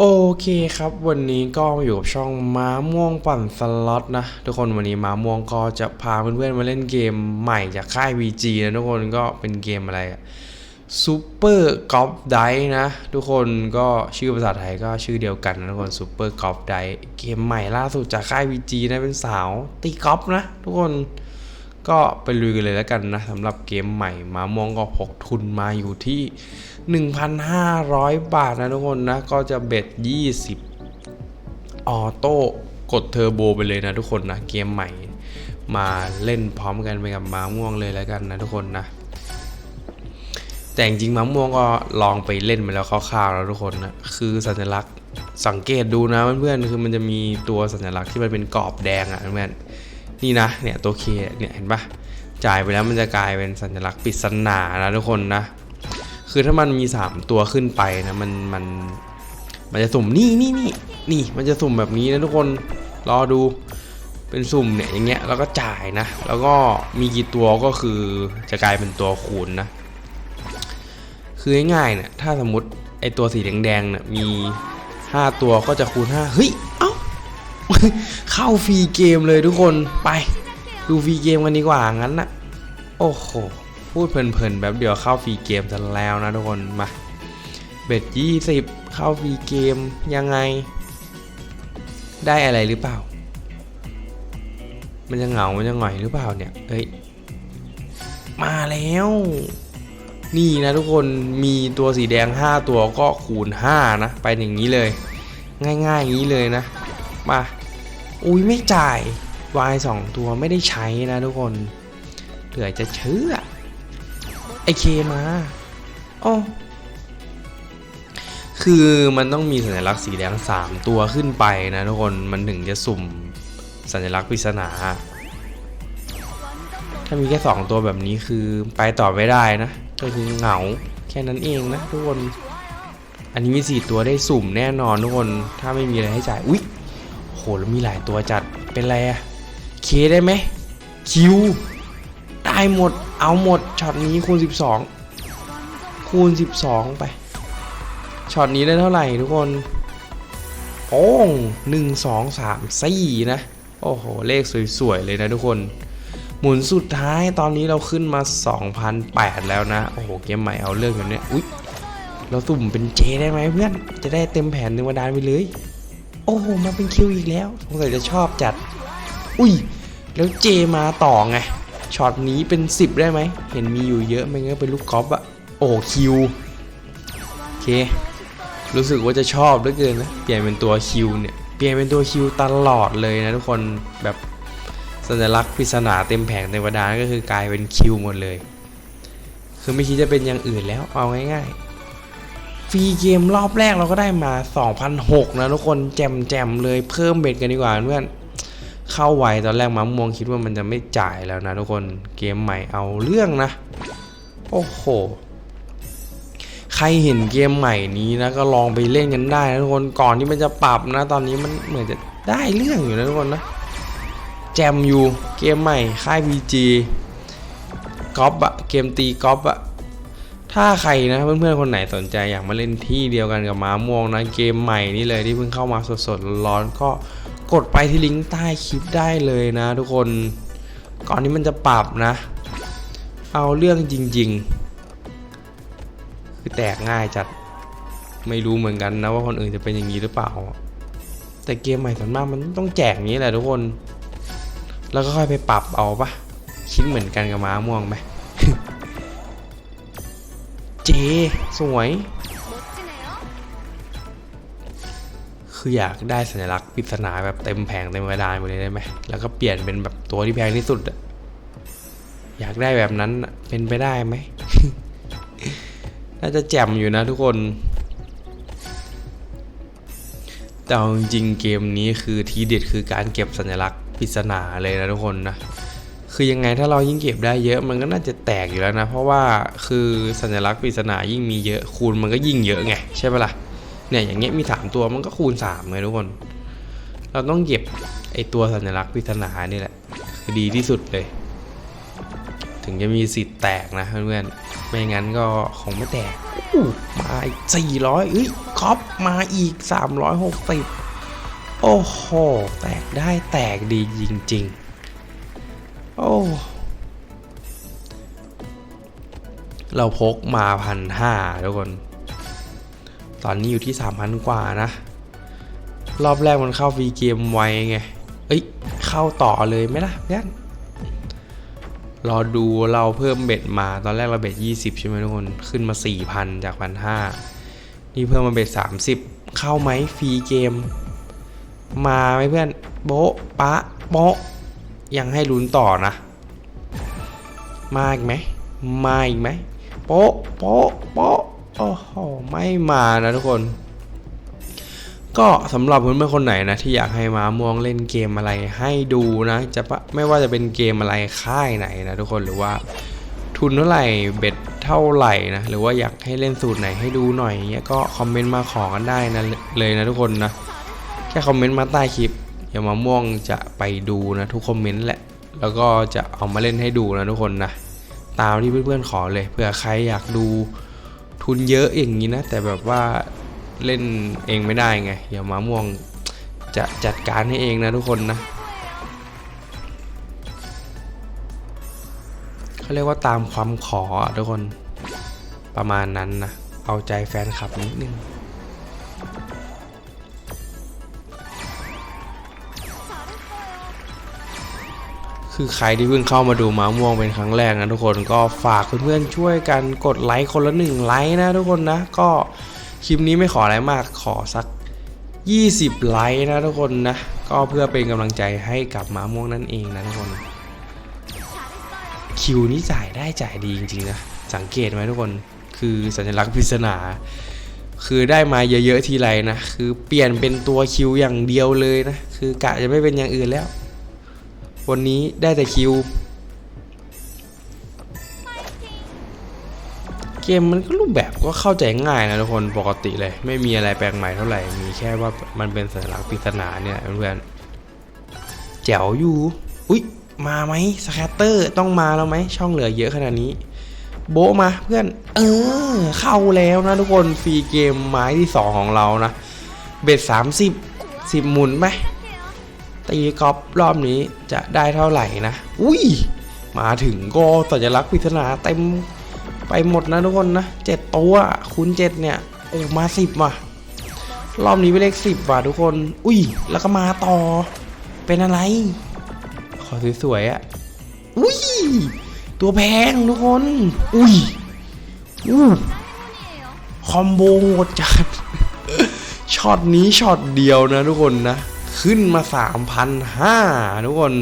โอเคครับ วันนี้ก็มาอยู่กับช่องม้าม่วงปั่นสล็อตนะ ทุกคนวันนี้ม้าม่วงก็จะพาเพื่อนๆมาเล่นเกมใหม่จากค่าย VG นะทุกคนก็เป็นเกมอะไรซูเปอร์กอล์ฟไดนะ ทุกคนก็ชื่อภาษาไทยก็ชื่อเดียวกันนะทุกคนซูเปอร์กอล์ฟไดเกมใหม่ล่าสุดจากค่าย VG นะเป็นสาวตีกอล์ฟนะ ทุกคน ก็ไปลุยกันเลยแล้วกันนะสำหรับเกมใหม่มามองก็พกทุนมาอยู่ที่ 1,500 บาทนะทุกคนนะ ก็จะเบ็ด 20 ออโต้กดเทอร์โบไปเลยนะทุกคนนะเกมใหม่มาเล่นพร้อมกันไปกับม้าม่วงเลยแล้วกันนะทุกคนนะ แต่จริงๆม้าม่วงก็ลองไปเล่นมาแล้วคร่าวๆแล้วทุกคนนะคือสัญลักษณ์สังเกตดูนะเพื่อนๆคือมันจะมีตัวสัญลักษณ์ที่มันเป็นกรอบแดงอะเพื่อนๆ นี่นะเนี่ยตัวเคเนี่ยเห็นปะจ่ายไปแล้วมันจะกลายเป็นสัญลักษณ์ปริศนานะทุกคนนะ คือถ้ามันมี 3 ตัวขึ้นไปนะมันมันมันจะสุ่มนี่นี่นี่นี่มันจะสุ่มแบบนี้นะทุกคนรอดูเป็นสุ่มเนี่ยอย่างเงี้ยแล้วก็จ่ายนะ แล้วก็มีกี่ตัวก็คือจะกลายเป็นตัวคูณนะ คือง่ายๆเนี่ยถ้าสมมติไอตัวสีแดงๆเนี่ยมี 5 ตัวก็จะคูณ5เฮ้ย เข้าฟรีเกมเลยทุกคนไป ดูฟรีเกมกันดีกว่างั้นนะโอ้โหพูดเพลินๆแบบเดียวเข้าฟรีเกมซะแล้วนะทุกคนมาเบ็ด20เข้าฟรีเกมยังไง ได้อะไรหรือเปล่า มันจะเหงา มันจะหงอยหรือเปล่าเนี่ยเฮ้ยมาแล้ว นี่นะทุกคนมีตัวสีแดง 5 ตัวก็คูณ 5 นะ ไปอย่างนี้เลย ง่ายๆอย่างนี้เลยนะ มา อุ้ยไม่จ่าย Y 2ตัวไม่ได้ใช้นะทุกคน เหลือจะเชื่อไอเคมาอ๋อคือมันต้องมีสัญลักษณ์สีแดง3ตัวขึ้นไปนะทุกคนมันถึงจะสุ่มสัญลักษณ์ปริศนา ถ้ามีแค่2ตัวแบบนี้คือไปต่อไม่ได้นะก็คือเหงาแค่นั้นเองนะทุกคน อันนี้มี4ตัวได้สุ่มแน่นอนทุกคนถ้าไม่มีอะไรให้จ่ายอุ๊ย แล้วมีหลายตัวจัดเป็นไรอะเคได้ไหมคิวได้หมดเอาหมดช็อตนี้คูณ 12 คูณ 12 ไปช็อตนี้ได้เท่าไหร่ทุกคนโอ้งหนึ่งสองสามสี่นะ โอ้โห เลขสวย ๆ เลยนะทุกคน หมุนสุดท้ายตอนนี้เราขึ้นมา 2,008 แล้วนะ โอ้โห เกมใหม่เอาเรื่องอยู่เนี่ยอุ๊ย เราตุ่มเป็นเจได้ไหมเพื่อน จะได้เต็มแผนหนึ่งวันดานไปเลย โอ้โหมาเป็นคิวอีกแล้วสงสัยจะชอบจัด อุ้ย แล้วเจมาต่อไงช็อตนี้เป็น 10 ได้ไหม เห็นมีอยู่เยอะไม่งั้นเป็นลูกกอล์ฟอะโอ้คิวโอเค รู้สึกว่าจะชอบเหลือเกินนะเปลี่ยนเป็นตัวคิวเนี่ยเปลี่ยนเป็นตัวคิวตลอดเลยนะทุกคนแบบสัญลักษณ์ปริศนาเต็มแผงเต็มกระดานก็คือกลายเป็นคิวหมดเลย คือไม่คิดจะเป็นอย่างอื่นแล้วเอาง่ายๆ ฟรีเกมรอบแรกเราก็ได้มา 2,006นะทุกคนแจมแจมเลยเพิ่มเบ็ดกันดีกว่าเพื่อนเข้าไวตอนแรกมามองคิดว่ามันจะไม่จ่ายแล้วนะทุกคนเกมใหม่เอาเรื่องนะ โอ้โห ใครเห็นเกมใหม่นี้นะ ก็ลองไปเล่นกันได้นะทุกคนก่อนที่มันจะปรับนะ ตอนนี้มันเหมือนจะได้เรื่องอยู่นะทุกคนนะ แจมอยู่เกมใหม่ค่าย PG กอล์ฟอะเกมตีกอล์ฟอะ ถ้าใครนะเพื่อนๆคนไหนสนใจอยากมาเล่นที่เดียวกันกับม้าม่วงนะเกมใหม่นี่เลยที่เพิ่งเข้ามาสดๆร้อนๆก็กดไปที่ลิงก์ใต้คลิปได้เลยนะ ทุกคนก่อนที่มันจะปรับนะ เอาเรื่องจริง ๆ คือแตกง่ายจัดไม่รู้เหมือนกันนะว่าคนอื่นจะเป็นอย่างนี้หรือเปล่า แต่เกมใหม่ส่วนมากมันต้องแจกงนี้แหละทุกคน แล้วก็ค่อยไปปรับเอาปะคิดเหมือนกันกับม้าม่วงไหม เจ สวย คืออยากได้สัญลักษณ์ปริศนาแบบเต็มแผงเต็มกระดานหมดเลยได้ไหม แล้วก็เปลี่ยนเป็นแบบตัวที่แพงที่สุดอะอยากได้แบบนั้นอะเป็นไปได้ไหม น่าจะแจ่มอยู่นะทุกคน แต่เอาจริงๆเกมนี้คือทีเด็ดคือการเก็บสัญลักษณ์ปริศนาเลยนะทุกคนนะ คือยังไงถ้าเรายิ่งเก็บได้เยอะมันก็น่าจะแตกอยู่แล้วนะ เพราะว่าคือสัญลักษณ์ปริศนายิ่งมีเยอะคูณมันก็ยิ่งเยอะไงใช่ปะล่ะเนี่ยอย่างเงี้ยมีสามตัวมันก็คูณสามไงทุกคน เราต้องเก็บไอตัวสัญลักษณ์ปริศนานี่แหละคือดีที่สุดเลย ถึงจะมีสิทธิ์แตกนะเพื่อนๆไม่งั้นก็คงไม่แตกอู้มาอีก400เอ้ยคอปมาอีก360โอ้โห แตกได้แตกดีจริง ๆ โอ้เราพกมาพันห้าทุกคน ตอนนี้อยู่ที่3,000กว่านะ รอบแรกมันเข้าฟรีเกมไวไง เอ้ย เข้าต่อเลยไหมล่ะเพื่อนรอดูเราเพิ่มเบ็ดมาตอนแรกเราเบ็ด20 ใช่ไหมทุกคน ขึ้นมา 4,000 จาก 1,500 นี่เพิ่มมาเบ็ด30 เข้าไหมฟรีเกม มาไหมเพื่อน โบ๊ะปะโบ๊ะ ยังให้ลุ้นต่อนะ มาอีกไหมมาอีกไหมโป๊ะโป๊ะโป๊ะโอ้โหไม่มานะทุกคน ก็สำหรับเพื่อนๆคนไหนนะที่อยากให้มาม่วงเล่นเกมอะไรให้ดูนะจะปะไม่ว่าจะเป็นเกมอะไรค่ายไหนนะทุกคนหรือว่าทุนเท่าไหร่เบ็ดเท่าไหร่นะหรือว่าอยากให้เล่นสูตรไหนให้ดูหน่อยเงี้ยก็คอมเมนต์มาขอกันได้นะเลยนะทุกคนนะแค่คอมเมนต์มาใต้คลิป ยวมาม่วงจะไปดูนะทุกคอมเมนต์แหละ แล้วก็จะเอามาเล่นให้ดูนะทุกคนนะตามที่เพื่อนๆขอเลยเผื่อใครอยากดูทุนเยอะอย่างนี้นะ แต่แบบว่าเล่นเองไม่ได้ไงเดี๋ยวมาม่วงจะจัดการให้เองนะทุกคนนะเขาเรียกว่าตามความขอทุกคนประมาณนั้นนะ เอาใจแฟนคลับนิดนึง คือใครที่เพิ่งเข้ามาดูหมาม่วงเป็นครั้งแรกนะทุกคนก็ฝากเพื่อนๆช่วยกันกดไลค์คนละหนึ่งไลค์นะทุกคนนะ ก็คลิปนี้ไม่ขออะไรมากขอสัก 20 ไลค์นะทุกคนนะ ก็เพื่อเป็นกำลังใจให้กับหมาม่วงนั่นเองนะทุกคนคิวนี่จ่ายได้จ่ายดีจริงๆนะสังเกตไหมทุกคนคือสัญลักษณ์ปริศนาคือได้มาเยอะๆทีไรนะ คือเปลี่ยนเป็นตัวคิวอย่างเดียวเลยนะ คือกะจะไม่เป็นอย่างอื่นแล้ว วันนี้ได้แต่คิว เกมมันก็รูปแบบก็เข้าใจง่ายนะทุกคนปกติเลย ไม่มีอะไรแปลกใหม่เท่าไหร่ มีแค่ว่ามันเป็นสัญลักษณ์ปริศนาเนี่ยเพื่อนแจ๋วอยู่ อุ๊ย มาไหมสแคตเตอร์ต้องมาแล้วไหมช่องเหลือเยอะขนาดนี้ โบมาเพื่อน เออ เข้าแล้วนะทุกคนฟรีเกมไม้ที่ 2 ของเรานะ เบ็ด30 10 หมุนไหม ตีกอล์ฟรอบนี้จะได้เท่าไหร่นะ อุ้ย มาถึงก็สัญลักษณ์ปริศนาเต็มไปหมดนะทุกคนนะเจ็ดตัวคูณเจ็ดเนี่ย โอ้มาสิบว่ะ รอบนี้เป็นเลขสิบว่ะทุกคน อุ้ย แล้วก็มาต่อ เป็นอะไร ขอสวยๆอะอุ้ย ตัวแพงทุกคน อุ้ยอู้คอมโบโหดจัด ช็อตนี้ช็อตเดียวนะทุกคนนะ ขึ้นมา3,500ทุกคน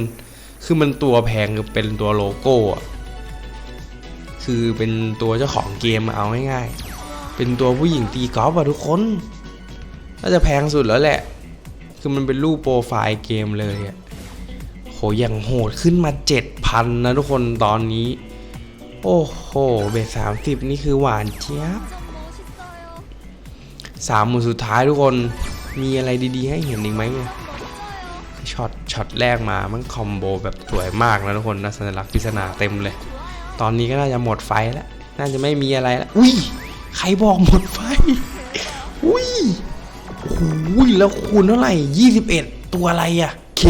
คือมันตัวแพงคือเป็นตัวโลโก้อะคือเป็นตัวเจ้าของเกมเอาง่ายๆ เป็นตัวผู้หญิงตีกอล์ฟอะทุกคน น่าจะแพงสุดแล้วแหละ คือมันเป็นรูปโปรไฟล์เกมเลยอะโหอย่างโหดขึ้นมา 7,000 นะทุกคนตอนนี้ โอ้โห เบสสามสิบนี่คือหวานเจี๊ยบสามหมุนสุดท้ายทุกคน มีอะไรดีๆให้เห็นอีกไหมเนี่ย ช็อตช็อตแรกมามันคอมโบแบบสวยมากนะทุกคนนะสัญลักษณ์ปริศนาเต็มเลย ตอนนี้ก็น่าจะหมดไฟแล้ว น่าจะไม่มีอะไรแล้วอุ้ยใครบอกหมดไฟอุ้ยโอ้ยแล้วคูณเท่าไหร่ 21 ตัวอะไรอะเค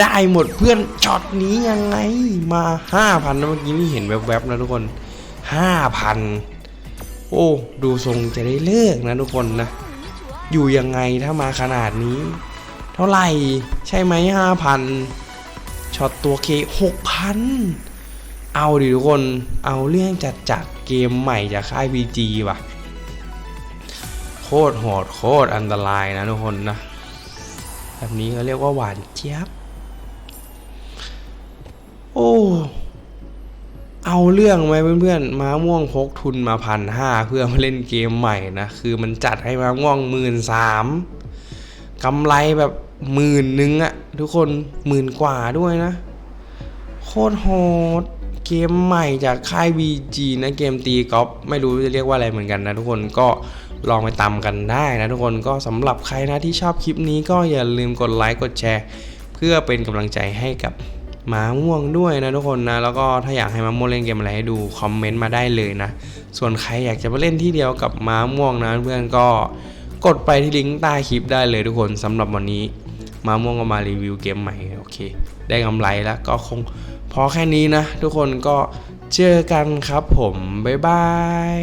ได้หมดเพื่อนช็อตนี้ยังไงมา 5,000นะเมื่อกี้นี่เห็นแวบๆนะทุกคน 5,000 โอ้ ดูทรงจะได้เลิกนะทุกคนนะ อยู่ยังไงถ้ามาขนาดนี้ เท่าไหร่ ใช่ไหม5,000ช็อตตัวเค6,000เอาดิทุกคนเอาเรื่องจัดจัดเกมใหม่จากค่าย BG ว่ะ โคตรโหดโคตรอันตรายนะทุกคนนะ แบบนี้เขาเรียกว่าหวานเจี๊ยบ โอ้เอาเรื่องไหมเพื่อนๆ ม้าม่วงพกทุนมาพันห้าเพื่อมาเล่นเกมใหม่นะ คือมันจัดให้ม้าม่วงหมื่นสาม กำไรแบบหมื่นหนึ่งอะทุกคนหมื่นกว่าด้วยนะ โคตรโหดเกมใหม่จากค่าย VG นะเกมตีกอล์ฟไม่รู้จะเรียกว่าอะไรเหมือนกันนะทุกคนก็ลองไปตามกันได้นะทุกคนก็สำหรับใครนะที่ชอบคลิปนี้ก็อย่าลืมกดไลค์กดแชร์ เพื่อเป็นกำลังใจให้กับหมาม่วงด้วยนะทุกคนนะ แล้วก็ถ้าอยากให้มาม่วงเล่นเกมอะไรให้ดูคอมเมนต์มาได้เลยนะ ส่วนใครอยากจะมาเล่นที่เดียวกับมาม่วงนะเพื่อนก็ กดไปที่ลิงก์ใต้คลิปได้เลยทุกคนสำหรับวันนี้ มาม่วงก็มารีวิวเกมใหม่โอเค ได้กำไรแล้วก็คงพอแค่นี้นะ ทุกคนก็เจอกันครับผม บ๊ายบาย